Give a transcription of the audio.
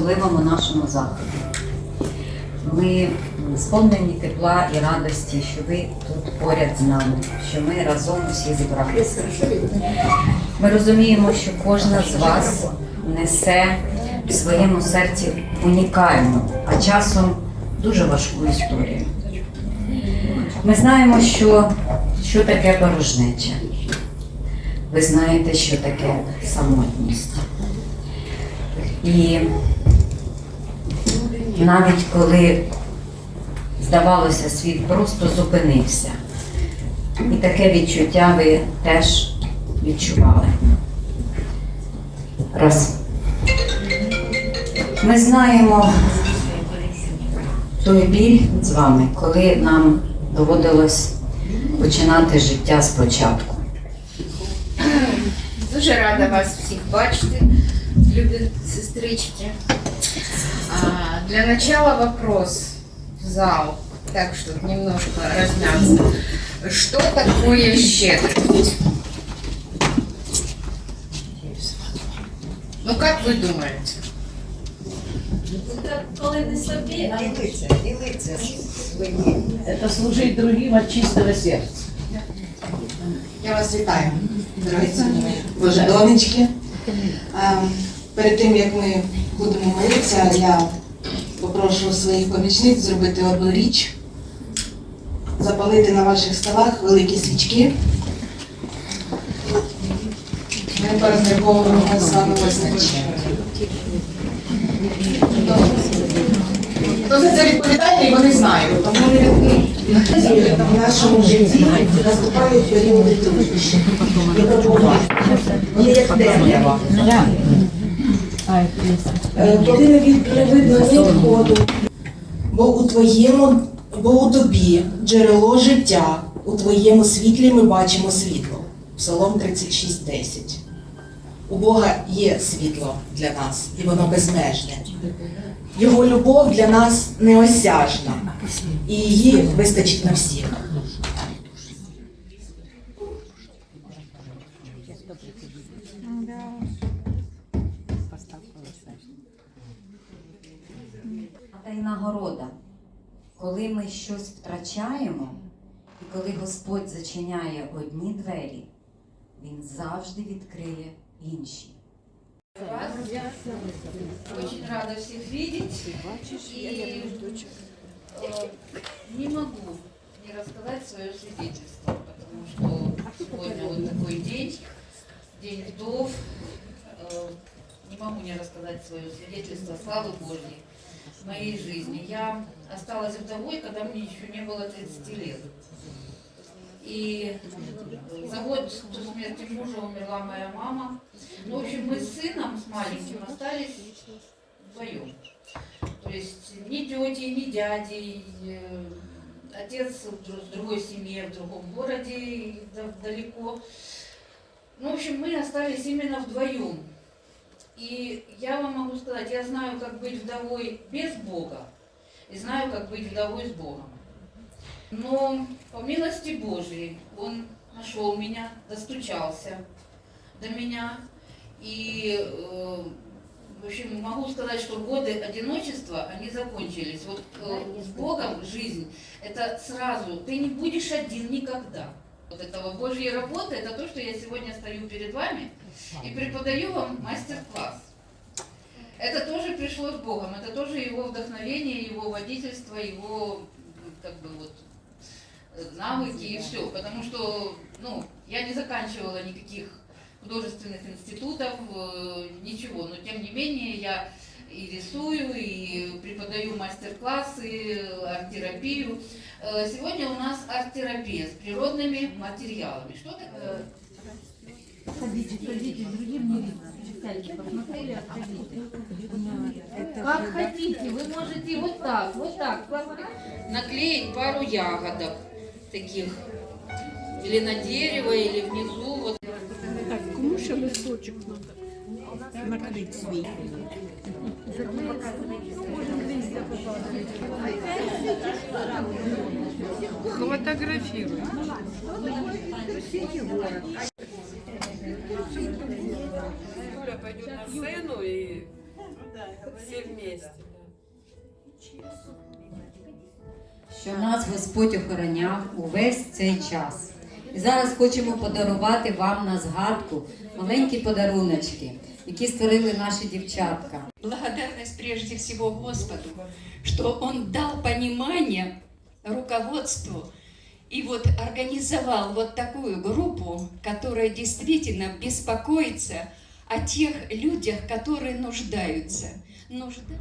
особливому нашому заході. Ми сповнені тепла і радості, що ви тут поряд з нами, що ми разом усі зібралися. Ми розуміємо, що кожна з вас несе в своєму серці унікальну, а часом дуже важку історію. Ми знаємо, що, що таке порожнеча. Ви знаєте, що таке самотність. І навіть коли здавалося, світ просто зупинився. І таке відчуття ви теж відчували. Раз. Ми знаємо той біль з вами, коли нам доводилось починати життя спочатку. Дуже рада вас всіх бачити, любі сестрички. А, для начала вопрос в зал, так что немножко размяться. Что такое щедрость? Ну как вы думаете? Коли не собі, а Ділиться, ділиться своїм. це служить другим від чистого серця. Я вас вітаю, дорогоцінні Боже донечки. Перед тим як ми будемо молитися, я попрошу своїх помічниць зробити одну річ, запалити на ваших столах великі свічки. Ми порозмірковуємо з вами визначення. Хто за це відповідальний, вони знають, тому в нашому житті наступають періоди труднощів. і. Є як темрява. Е, від- ні бо у твоєму, бо у тобі джерело життя, у твоєму світлі ми бачимо світло. Псалом 36.10. У Бога є світло для нас, і воно безмежне. Його любов для нас неосяжна, і її вистачить на всіх. Коли ми щось втрачаємо, і коли Господь зачиняє одні двері, Він завжди відкриє інші. Вас. Очень рада всех видеть. И э, не могу не рассказать свое свидетельство, потому что сегодня вот такой день, день вдов. Э, Не могу не рассказать свое свидетельство славы Божьей Моей жизни. Я осталась вдовой, когда мне еще не было 30 лет. И за год до смерти мужа умерла моя мама. Ну, в общем, мы с сыном, с маленьким, остались вдвоем. То есть ни тети, ни дяди, э, отец в дру- в другой семье, в другом городе, далеко. Ну, в общем, мы остались именно вдвоем. И я вам могу сказать, я знаю, как быть вдовой без Бога, и знаю, как быть вдовой с Богом. Но по милости Божией Он нашел меня, достучался до меня. И, э, в общем, могу сказать, что годы одиночества, они закончились. Вот э, с Богом жизнь, это сразу, ты не будешь один никогда. Вот этого Божьей работы, это то, что я сегодня стою перед вами и преподаю вам мастер-класс. Это тоже пришло с Богом, это тоже его вдохновение, его водительство, его как бы вот э, навыки и все. Потому что, ну, я не заканчивала никаких художественных институтов, э, ничего. Но тем не менее я и рисую, и преподаю мастер-классы, арт-терапию. Э, Сегодня у нас арт-терапия с природными материалами. Что такое? Ходите, ходите, другим не видно. Читайте, посмотрели, отходите. Как хотите, вы можете вот так, вот так. Наклеить пару ягодок таких. Или на дерево, или внизу. Вот. Так, кому ще листочок надо накрити свій? Фотографируй. Юля пойдет на сцену и Все вместе. що нас Господь охороняв увесь цей час. І зараз хочемо подарувати вам на згадку маленькі подаруночки, які створили наші дівчатка. благодарность прежде всего Господу, что Он дал понимание руководству и вот организовал вот такую группу, которая действительно беспокоится о тех людях, которые нуждаются. Нужда...